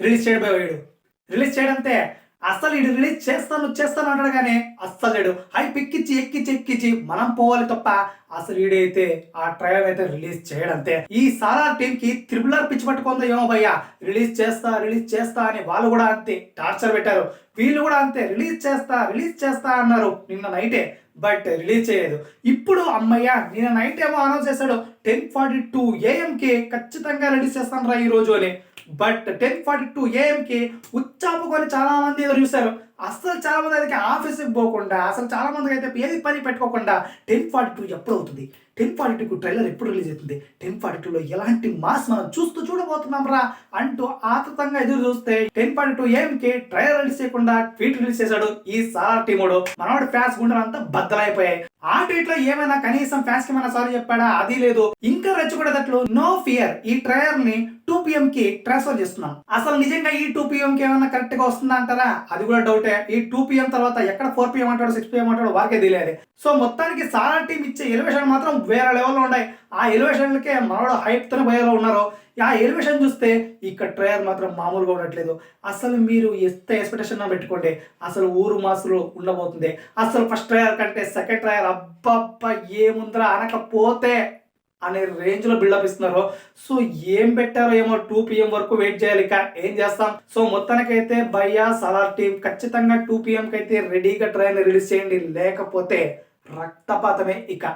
Release చేయడం వీడు. Release చేయడంతే. అసలు వీడు రిలీజ్ చేస్తాను చేస్తాను అంటాడు కానీ అస్సలు లేడు. హై పిక్కిచ్చి ఎక్కిచ్చి ఎక్కిచ్చి మనం పోవాలి తప్ప అసలు వీడైతే ఆ ట్రయల్ అయితే రిలీజ్ చేయడంతే. ఈ సారా టీమ్కి త్రిబుల్ ఆర్ పిచ్చి పట్టుకుందో ఏమో భయ్యా. రిలీజ్ చేస్తా రిలీజ్ చేస్తా అని వాళ్ళు కూడా అంతే టార్చర్ పెట్టారు. వీళ్ళు కూడా అంతే రిలీజ్ చేస్తా రిలీజ్ చేస్తా అన్నారు నిన్న నైటే బట్ రిలీజ్ చేయలేదు. ఇప్పుడు అమ్మయ్య నిన్న నైట్ ఏమో అనౌన్స్ చేశాడు టెన్ ఫార్టీ టూ ఏఎంకి ఖచ్చితంగా రిలీజ్ చేస్తాను రా ఈ రోజు అని. బట్ టెన్ ఫార్టీ టూ ఏఎంకి ఉచ్చాపుకొని చాలా మంది ఎదురు చూశారు. అసలు చాలా మంది అయితే ఆఫీస్కి పోకుండా అసలు చాలా మందికి అయితే ఏది పని పెట్టుకోకుండా టెన్ ఫార్టీ టూ ఎప్పుడు అవుతుంది? టెన్ ఫార్టీ టూకు ట్రైలర్ ఎప్పుడు రిలీజ్ అవుతుంది? టెన్ ఫార్టీ టూలో ఎలాంటి మాస్ మనం చూస్తూ చూడబోతున్నాం రా అంటూ ఆతృతంగా ఎదురు చూస్తే టెన్ ఫార్టీ టూ ఏంకి ట్రైలర్ రిలీజ్ చేయకుండా ట్వీట్ రిలీజ్ చేశాడు ఈ సారా టీముడు. మనవాడు ఫ్యాన్స్ గుండెలంతా బద్దలైపోయాయి. ఆ ట్వీట్లో ఏమైనా కనీసం ఫ్యాన్స్కి ఏమైనా సారీ చెప్పాడా? అది లేదు. ఇంకా రెచ్చగొడేటట్లు నో ఫియర్ ఈ ట్రయర్ని టూ పిఎం కి ట్రాన్స్ఫర్ చేస్తున్నాం. అసలు నిజంగా ఈ టూ పిఎం కి ఏమైనా కరెక్ట్గా వస్తుందా అంటారా? అది కూడా డౌటే ఈ టూ పిఎం తర్వాత ఎక్కడ ఫోర్ పిఎం అంటాడు సిక్స్ పిఎం అంటాడు వారికే తెలియదు సో మొత్తానికి సారా టీం ఇచ్చే ఎలివేషన్ మాత్రం వేరే లెవెల్లో ఉన్నాయి. ఆ ఎలివేషన్లకే మనోడు హైప్ తోనే భయంలో ఉన్నారు. ఆ ఎలివేషన్ చూస్తే ఇక్కడ ట్రయర్ మాత్రం మామూలుగా ఉండట్లేదు. అసలు మీరు ఎంత ఎక్స్పెక్టేషన్ పెట్టుకోండి? అసలు ఊరు మాసులు ఉండబోతుంది. అసలు ఫస్ట్ ట్రయర్ కంటే సెకండ్ ట్రయర్ అబ్బబ్బా ఏముందిరా అనకపోతే అనే రేంజ్లో బిల్డప్ ఇస్తున్నారు. సో ఏం పెట్టారో ఏమో టూ పిఎం వరకు వెయిట్ చేయాలి. ఇక ఏం చేస్తాం? సో మొత్తానికైతే భయ్యా సలార్ టీం ఖచ్చితంగా టూ పిఎంకి అయితే రెడీగా ట్రైన్ రిలీజ్ చేయండి. లేకపోతే రక్తపాతమే ఇక.